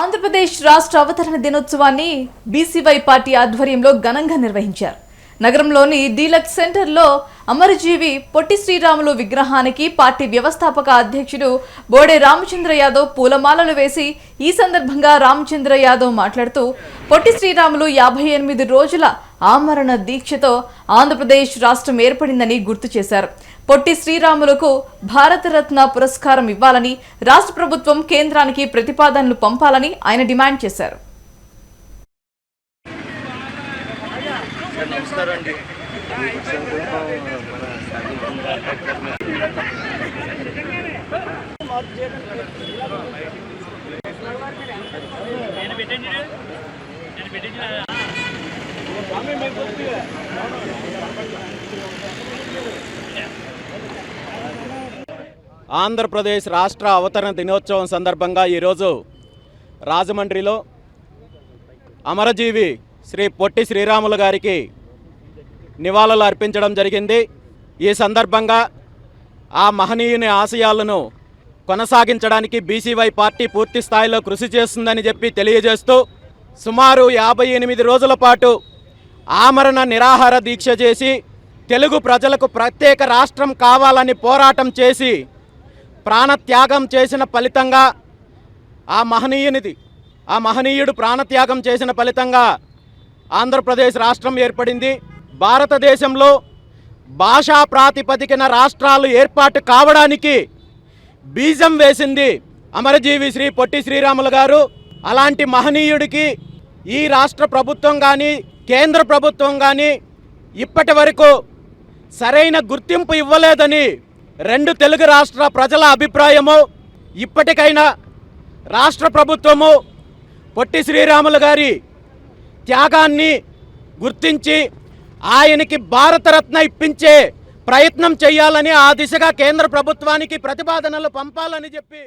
ఆంధ్రప్రదేశ్ రాష్ట్ర అవతరణ దినోత్సవాన్ని బీసీవై పార్టీ ఆధ్వర్యంలో ఘనంగా నిర్వహించారు. నగరంలోని డీలక్స్ సెంటర్లో అమరజీవి పొట్టి శ్రీరాములు విగ్రహానికి పార్టీ వ్యవస్థాపక అధ్యక్షుడు బోడే రామచంద్ర యాదవ్ పూలమాలలు వేసి ఈ సందర్భంగా రామచంద్ర యాదవ్ మాట్లాడుతూ పొట్టి శ్రీరాములు యాభై ఎనిమిది రోజుల ఆమరణ దీక్షతో ఆంధ్రప్రదేశ్ రాష్ట్రం ఏర్పడిందని గుర్తు చేశారు. పొట్టి శ్రీరాములకు భారతరత్న పురస్కారం ఇవ్వాలని రాష్ట్ర ప్రభుత్వం కేంద్రానికి ప్రతిపాదనలు పంపాలని ఆయన డిమాండ్ చేశారు. సార్ ఆంధ్రప్రదేశ్ రాష్ట్ర అవతరణ దినోత్సవం సందర్భంగా ఈరోజు రాజమండ్రిలో అమరజీవి శ్రీ పొట్టి శ్రీరాములు గారికి నివాళులు అర్పించడం జరిగింది. ఈ సందర్భంగా ఆ మహనీయుని ఆశయాలను కొనసాగించడానికి బీసీవై పార్టీ పూర్తి స్థాయిలో కృషి చేస్తుందని చెప్పి తెలియజేస్తూ సుమారు యాభై ఎనిమిది రోజుల పాటు ఆమరణ నిరాహార దీక్ష చేసి తెలుగు ప్రజలకు ప్రత్యేక రాష్ట్రం కావాలని పోరాటం చేసి ప్రాణత్యాగం చేసిన ఫలితంగా ఆ మహనీయునిది ఆ మహనీయుడు ప్రాణత్యాగం చేసిన ఫలితంగా ఆంధ్రప్రదేశ్ రాష్ట్రం ఏర్పడింది. భారతదేశంలో భాషా ప్రాతిపదికన రాష్ట్రాలు ఏర్పాటు కావడానికి బీజం వేసింది అమరజీవి శ్రీ పొట్టి శ్రీరాములు గారు. అలాంటి మహనీయుడికి ఈ రాష్ట్ర ప్రభుత్వం కానీ కేంద్ర ప్రభుత్వం కానీ ఇప్పటి వరకు సరైన గుర్తింపు ఇవ్వలేదని రెండు తెలుగు రాష్ట్ర ప్రజల అభిప్రాయము ఇప్పటికైనా రాష్ట్ర ప్రభుత్వము పొట్టి శ్రీరాములు గారి త్యాగాన్ని గుర్తించి ఆయనకి భారతరత్న ఇప్పించే ప్రయత్నం చేయాలని ఆ దిశగా కేంద్ర ప్రభుత్వానికి ప్రతిపాదనలు పంపాలని చెప్పి